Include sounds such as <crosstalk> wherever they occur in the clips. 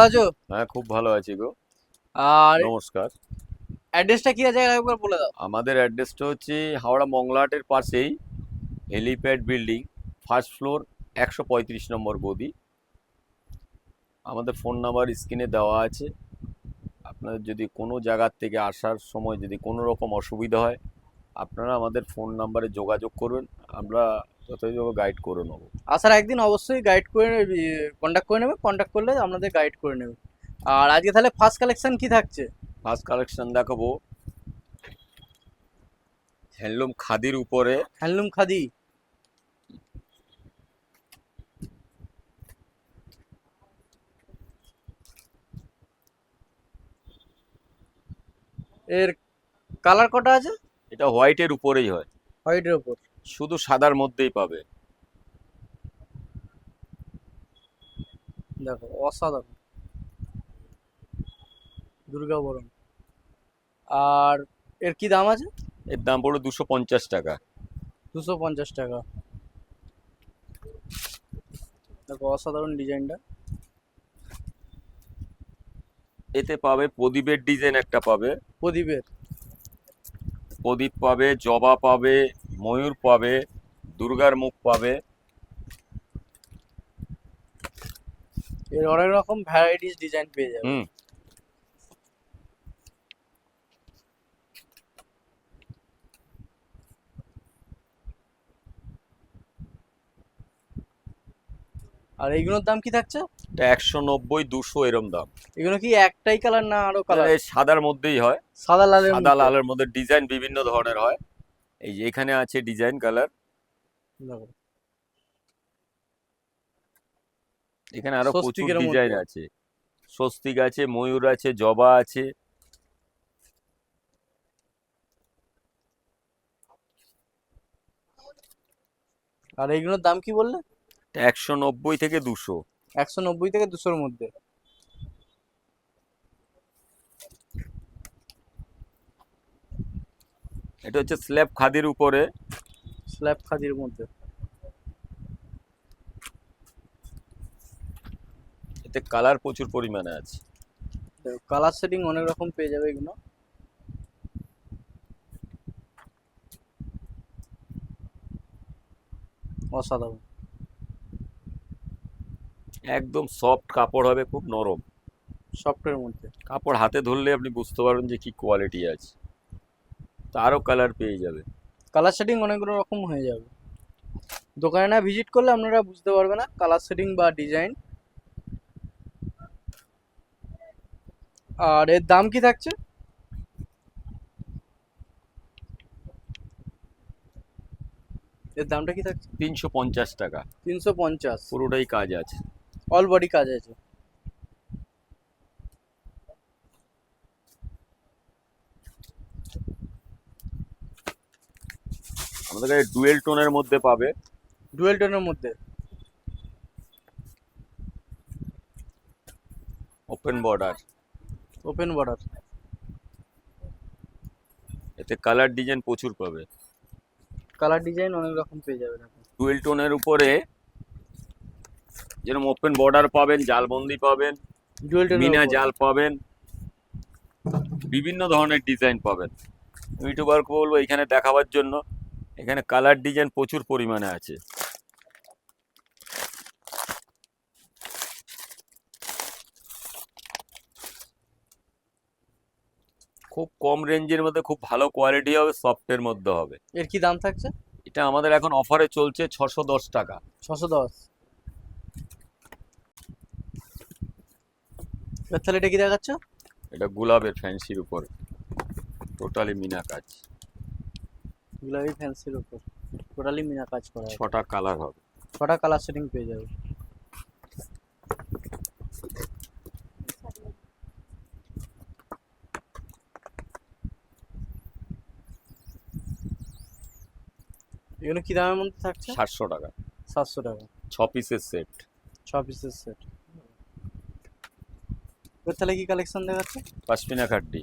ভালো আছো? হ্যাঁ খুব ভালো আছি গো। আর নমস্কার। অ্যাড্রেসটা কি আছে? একবার বলে দাও। আমাদের অ্যাড্রেসটা হচ্ছে হাওড়া মংলাহাটের পাশেই হেলিপ্যাড বিল্ডিং ফার্স্ট ফ্লোর একশো পঁয়ত্রিশ নম্বর গদি। আমাদের ফোন নাম্বার স্ক্রিনে দেওয়া আছে। আপনাদের যদি কোনো জায়গার থেকে আসার সময় যদি কোনো রকম অসুবিধা হয় আপনারা আমাদের ফোন নাম্বারে যোগাযোগ করবেন। আমরা যথাযথ গাইড করে নেব। আসার একদিন অবশ্যই গাইড করে কন্ট্যাক্ট করে নেবে কন্ট্যাক্ট করলে আপনাদের গাইড করে নেবে। আর আজকে তাহলে ফার্স্ট কালেকশন কি থাকছে? ফার্স্ট কালেকশন দেখাবো। হ্যান্ডলুম খাদির উপরে। হ্যান্ডলুম খাদি এর কালার কটা আছে? এটা হোয়াইটের উপরেই হয়। হোয়াইটের উপর। শুধু সাদার মধ্যেই পাবে। দেখো অসাধারণ। দুর্গা বরণ আর এর কি দাম আছে? এর দাম পড়বে দুশো পঞ্চাশ টাকা। দুশো পঞ্চাশ টাকা। দেখো অসাধারণ ডিজাইনটা। এতে পাবে প্রদীপের ডিজাইন একটা পাবে। প্রদীপের। প্রদীপ পাবে জবা পাবে ময়ূর পাবে দুর্গার মুখ পাবে। এর অনেক রকম ভ্যারাইটিস ডিজাইন পেয়ে যাবে। হুম। আর এইগুলোর দাম কি থাকছে? এটা একশো নব্বই দুশো এরম দাম। এগুলো কি একটাই কালার না আরও কালার সাদার মধ্যেই হয়। সাদা লালের সাদা? লালের মধ্যে ডিজাইন বিভিন্ন ধরনের হয়। এই যে এখানে আছে ডিজাইন কালার। এখানে আরও প্রচুর ডিজাইন আছে। স্বস্তিক আছে ময়ূর আছে জবা আছে। আর এইগুলোর দাম কি বললে? একশো নব্বই থেকে দুশো। একশো নব্বই থেকে দুশোর মধ্যে। এটা হচ্ছে স্ল্যাব খাদির উপরে। স্ল্যাব খাদির মধ্যে। এতে কালার প্রচুর পরিমাণে আছে। কালার সেটিং অনেক রকম পেয়ে যাবে এগুলো। অসাধারণ। একদম সফট কাপড় হবে খুব নরম। সফটের মধ্যে। কাপড় হাতে ধরলে আপনি বুঝতে পারবেন যে কি কোয়ালিটি আছে। তারও কালার পেয়ে যাবে। কালার সেটিং অনেক রকম হয়ে যাবে। দোকানে না ভিজিট করলে আপনারা বুঝতে পারবে না কালার সেটিং বা ডিজাইন আর এর দাম কি থাকছে? এর দামটা কি থাকছে? তিনশো পঞ্চাশ টাকা। তিনশো পঞ্চাশ। পুরোটাই কাজ আছে। অল বডি কাজ আছে। আমাদের কাছে ডুয়েল টোনের মধ্যে পাবে। ডুয়েল টোনের মধ্যে। ওপেন বর্ডার ওপেন বর্ডার এতে কালার ডিজাইন প্রচুর পাবে। কালার ডিজাইন অনেক রকম পেয়ে যাবেন আপনি। ডুয়েল টোনের উপরে যেরকম ওপেন বর্ডার পাবেন জালবন্দি পাবেন ডুয়েল টোনের মিনা জাল পাবেন বিভিন্ন ধরনের ডিজাইন পাবেন। ইউটিউবারকে বলব এখানে দেখাবার জন্য এখানে কালার ডিজাইন প্রচুর পরিমাণে আছে। খুব কম রেঞ্জের মধ্যে খুব ভালো কোয়ালিটি হবে সফটের মধ্যে হবে। এর কি দাম থাকছে? এটা আমাদের এখন অফারে চলছে ছশো দশ টাকা। ছশো দশ। তাহলে এটা কি দেখাচ্ছ? এটা গোলাপের ফ্যান্সির উপর। টোটালি মিনা কাজ গুলাবি ফ্যান্সির উপর। টোটালি মিনা কাজ করা আছে। ছটা কালার হবে। ছটা কালার সেটিং পেয়ে যাবে। এগুলো কি দামের মধ্যে থাকছে? সাতশো টাকা। সাতশো টাকা। ছ পিসের সেট ছ পিসের সেট তাহলে কি কালেকশন দেখাচ্ছে? পাশমিনা খাড্ডি।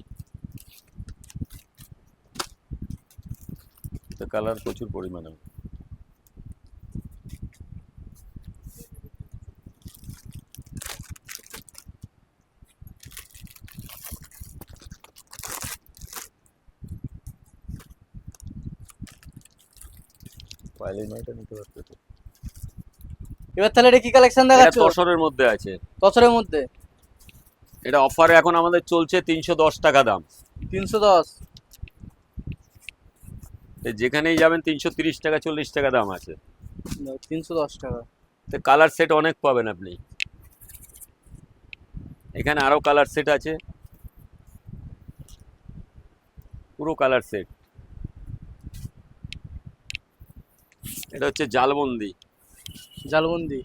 কালার প্রচুর পরিমাণে এবার তাহলে এটা কি কালেকশন দেখাচ্ছো? তসরের মধ্যে আছে। তসরের মধ্যে? এটা অফারে এখন আমাদের চলছে তিনশো দশ টাকা দাম। তিনশো দশ? যেখানেই যাবেন তিনশো তিরিশ টাকা চল্লিশ টাকা দাম আছে। তিনশো দশ টাকা। তো কালার সেট অনেক পাবেন আপনি। এখানে আরও কালার সেট আছে। পুরো কালার সেট। এটা হচ্ছে জালবন্দি। জালবন্দি।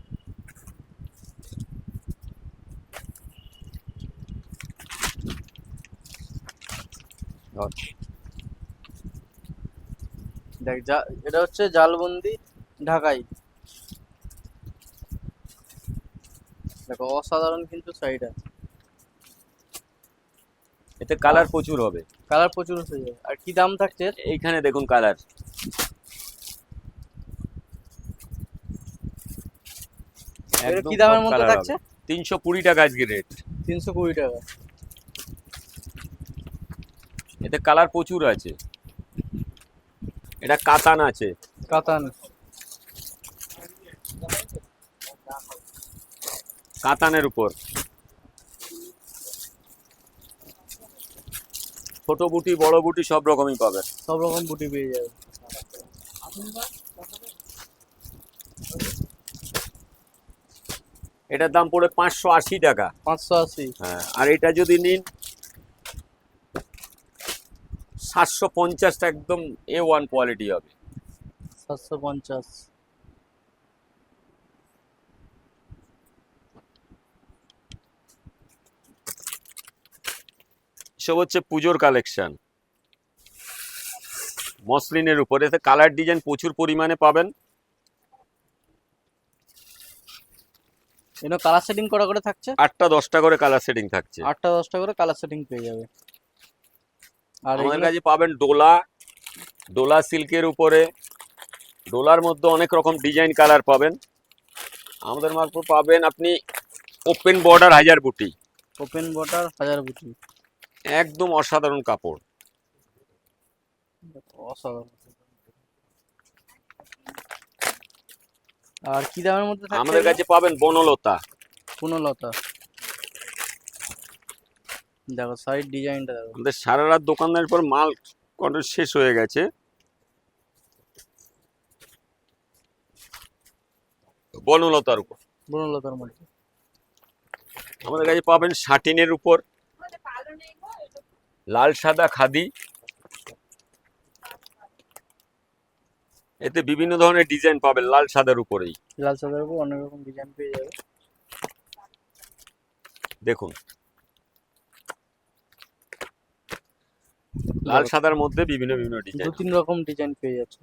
দেখ যা এটা হচ্ছে জালবন্দি ঢাকাই। দেখো অসাধারণ কিন্তু শাড়িটা এতে কালার প্রচুর হবে। কালার প্রচুর যাবে। আর কি দাম থাকছে? এইখানে দেখুন কালার কি দামের মধ্যে থাকছে? তিনশো কুড়ি টাকা আজকে রেট তিনশো কুড়ি টাকা। এতে কালার প্রচুর আছে। এটা কাতান আছে। কাতান। কাতানের উপর। ছোট বুটি বড় বুটি সব রকমই পাবে। সব রকম বুটি পেয়ে যাবে। এটার দাম পড়ে পাঁচশো আশি টাকা। পাঁচশো আশি। হ্যাঁ আর এটা যদি নিন সাতশো পঞ্চাশটা একদম এ ওয়ান কোয়ালিটি হবে। সাতশো পঞ্চাশ। সব হচ্ছে পুজোর কালেকশন মসলিনের উপরে। এতে কালার ডিজাইন প্রচুর পরিমাণে পাবেন। এগুলো কালার সেটিং করা করে থাকছে? আটটা দশটা করে কালার সেটিং থাকছে। আটটা দশটা করে কালার সেটিং পেয়ে যাবে। আর আমাদের কাছে পাবেন ডোলা ডোলা সিল্কের উপরে। ডোলার মধ্যে অনেক রকম ডিজাইন কালার পাবেন। আমাদের মারফত পাবেন আপনি ওপেন বর্ডার হাজার বুটি। ওপেন বটার হাজার বুটি। একদম অসাধারণ কাপড়। অসাধারণ। আর কি দামের মধ্যে আমাদের কাছে পাবেন বনলতা। পুনলতা দেখো সাইড ডিজাইনটা দেখো। আমাদের সারা রাত দোকানদারের পর মাল কত শেষ হয়ে গেছে। বনলতার উপর। পুনলতার মধ্যে আমাদের কাছে পাবেন শাটিনের উপর। লাল সাদা খাদি। এতে বিভিন্ন ধরনের ডিজাইন পাবেন লাল সাদার উপরেই। লাল সাদার উপর অনেক রকম ডিজাইন পেয়ে যাবে। দেখুন। লাল সাদার মধ্যে বিভিন্ন বিভিন্ন দু ডিজাইন তিন রকম ডিজাইন পেয়ে যাচ্ছে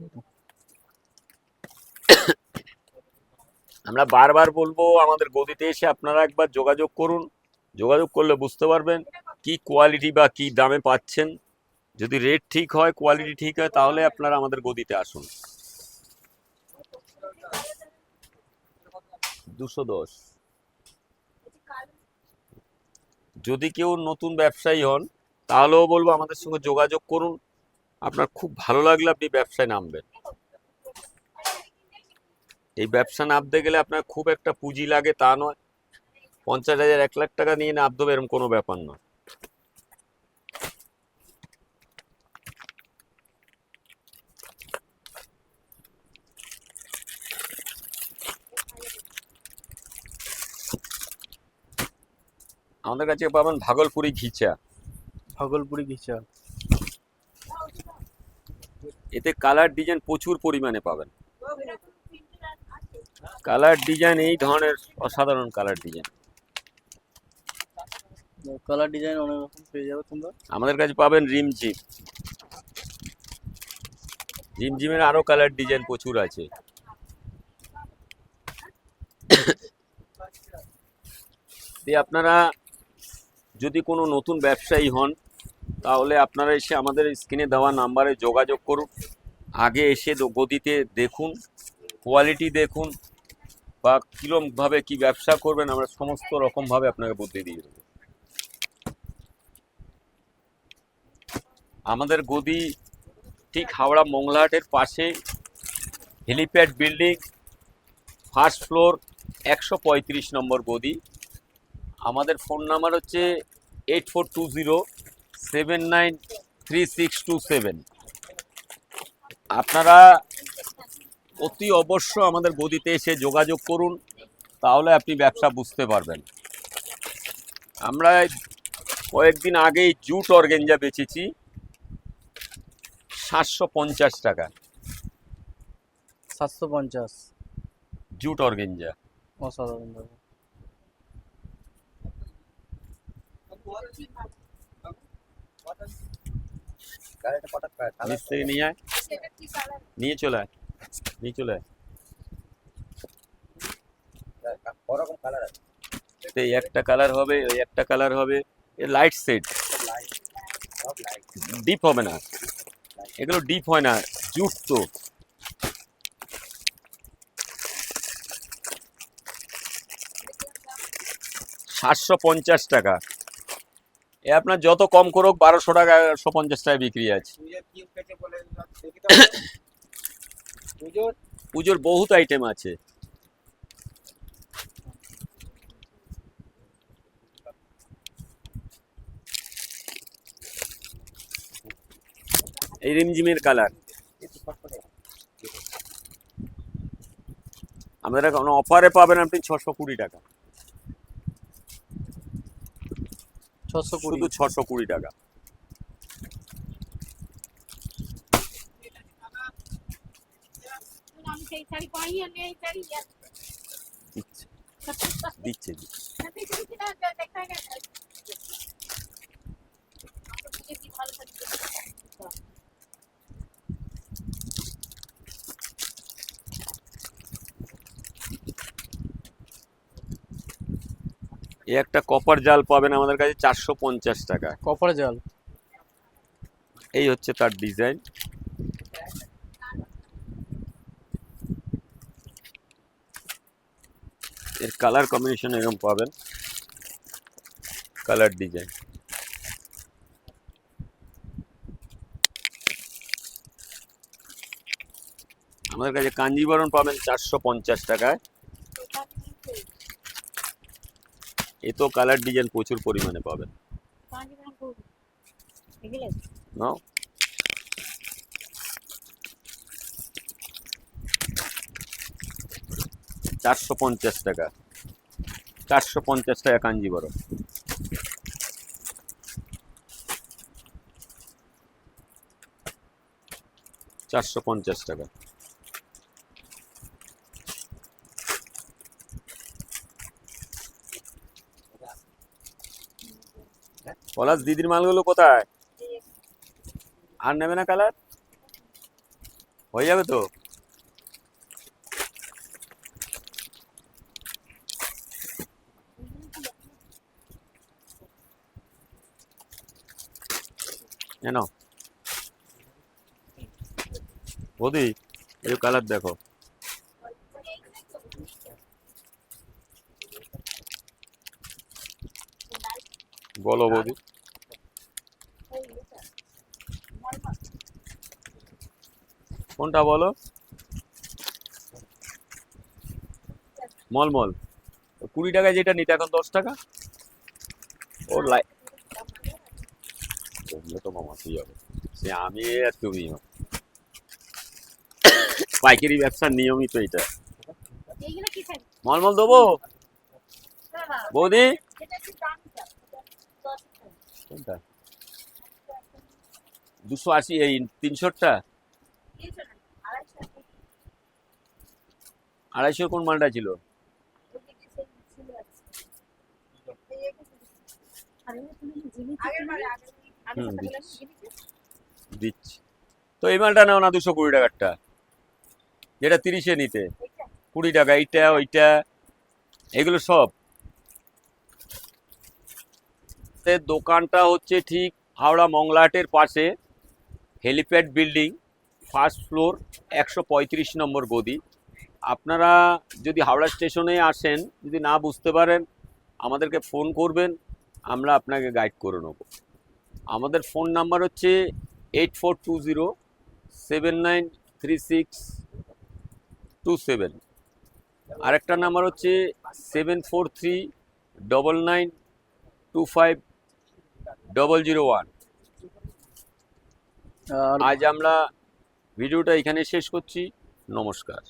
আমরা বারবার বলব আমাদের গদিতে এসে আপনারা একবার যোগাযোগ করুন। যোগাযোগ করলে বুঝতে পারবেন কি কোয়ালিটি বা কি দামে পাচ্ছেন। যদি রেট ঠিক হয় কোয়ালিটি ঠিক হয় তাহলে আপনারা আমাদের গদিতে আসুন। দুশো দশ। যদি কেউ নতুন ব্যবসায়ী হন তাহলেও বলব আমাদের সঙ্গে যোগাযোগ করুন। আপনার খুব ভালো লাগলে আপনি ব্যবসায় নামবেন। এই ব্যবসা নামতে গেলে আপনার খুব একটা পুঁজি লাগে তা নয়। পঞ্চাশ হাজার, এক লাখ টাকা নিয়ে নামতে হবে এরকম কোনো ব্যাপার নয়। আমাদের কাছে পাবেন ভাগলপুরি ঘিচা। ভাগলপুরি ঘিচা এতে কালার ডিজাইন প্রচুর পরিমাণে পাবেন। কালার ডিজাইন এই ধরনের অসাধারণ কালার ডিজাইন কালার ডিজাইন অনেক রকম পেয়ে যাবে তোমরা। আমাদের কাছে পাবেন রিমঝিম রিমঝিমের আরও কালার ডিজাইন প্রচুর আছে। <coughs> আপনারা যদি কোনো নতুন ব্যবসায়ী হন তাহলে আপনারা এসে আমাদের স্ক্রিনে দেওয়া নাম্বারে যোগাযোগ করুন। আগে এসে গদিতে দেখুন কোয়ালিটি দেখুন, বা কীরকমভাবে কি ব্যবসা করবেন, আমরা সমস্ত রকমভাবে আপনাকে বুদ্ধি দিয়ে দেবো। আমাদের গদি ঠিক হাওড়া মোংলাহাটের পাশে হেলিপ্যাড বিল্ডিং ফার্স্ট ফ্লোর একশো পঁয়ত্রিশ নম্বর গদি। আমাদের ফোন নাম্বার হচ্ছে eight four two zero seven nine three six two seven আপনারা অতি অবশ্য আমাদের গদিতে এসে যোগাযোগ করুন তাহলে আপনি ব্যবসা বুঝতে পারবেন। আমরা কয়েকদিন আগেই জুট অর্গেঞ্জা বেচেছি সাতশো পঞ্চাশ টাকা। সাতশো পঞ্চাশ। Jute organza. অসাধারণ নিচ নিয়ে আয়। নিয়ে চলে আয়। নিয়ে চলে আয়। এই একটা কালার হবে, ওই একটা কালার হবে। লাইট সেট ডিপ হবে না। এগুলো ডিপ হয় না জুট তো সাতশো পঞ্চাশ টাকা। এ আপনার যত কম করুক বারোশো টাকা একশো পঞ্চাশ টাকা বিক্রি আছে। পুজোর বহুত আইটেম আছে। এই রিমঝিমের কালার। আমাদের এখন অফারে পাবেন আপনি ছশো কুড়ি টাকা। ছশো কুড়ি। শুধু ছশো কুড়ি টাকা। আমি সেই শাড়ি পাই আর এই শাড়ি দিচ্ছে। দিচ্ছে দিচ্ছে। সাথে শাড়ি কিনা দেখা গেছে ভালো শাড়ি এই একটা কপার জাল পাবেন আমাদের কাছে চারশো পঞ্চাশ টাকা। কপার জাল? এই হচ্ছে তার ডিজাইন। এর কালার কম্বিনেশন এরকম পাবেন। Colour design. আমাদের কাছে কাঞ্জিবরণ পাবেন চারশো পঞ্চাশ টাকায়। এতেও কালার ডিজাইন প্রচুর পরিমাণে পাবেন। নাও চারশো পঞ্চাশ টাকা। চারশো পঞ্চাশ টাকা কাঞ্জিবরম চারশো পঞ্চাশ টাকা। পলাশ, দিদির মালগুলো কোথায়? আর নেবে না কালার? হয়ে যাবে তো? কেন বৌদি এই কালার দেখো। বলো বৌদি কোনটা বলো? মলমল। কুড়ি টাকায় যেটা নিতে, এখন দশ টাকা? ওর লাই তো হবে। সে আমি আর তুমি পাইকারি ব্যবসার নিয়মই তো এটা। মলমল দেবো? বৌদি? কোনটা? দুশো আশি, এই তিনশোটা দিয়েছ না আড়াইশো আড়াইশো কোন মালটা ছিল ওদিকে সেই ছিল আছে এই একটু আরে তুমি জিনিস আগের বারে আগের কোন মালটা ছিল? দিচ্ছি। তো এই মালটা নাও না দুশো কুড়ি টাকারটা। যেটা তিরিশে নিতে। কুড়ি টাকা, এইটা, ওইটা, এগুলো সব। দোকানটা হচ্ছে ঠিক হাওড়া মংলাহাটের পাশে। হেলিপ্যাড বিল্ডিং, ফার্স্ট ফ্লোর, একশো পঁয়ত্রিশ নম্বর গদি। আপনারা যদি হাওড়া স্টেশনে আসেন যদি না বুঝতে পারেন আমাদেরকে ফোন করবেন আমরা আপনাকে গাইড করে নেব। আমাদের ফোন নাম্বার হচ্ছে eight four two zero seven nine three six two seven. আরেকটা নাম্বার হচ্ছে seven four three double nine two five double zero one. আজ আমরা ভিডিওটা এখানে শেষ করছি। নমস্কার।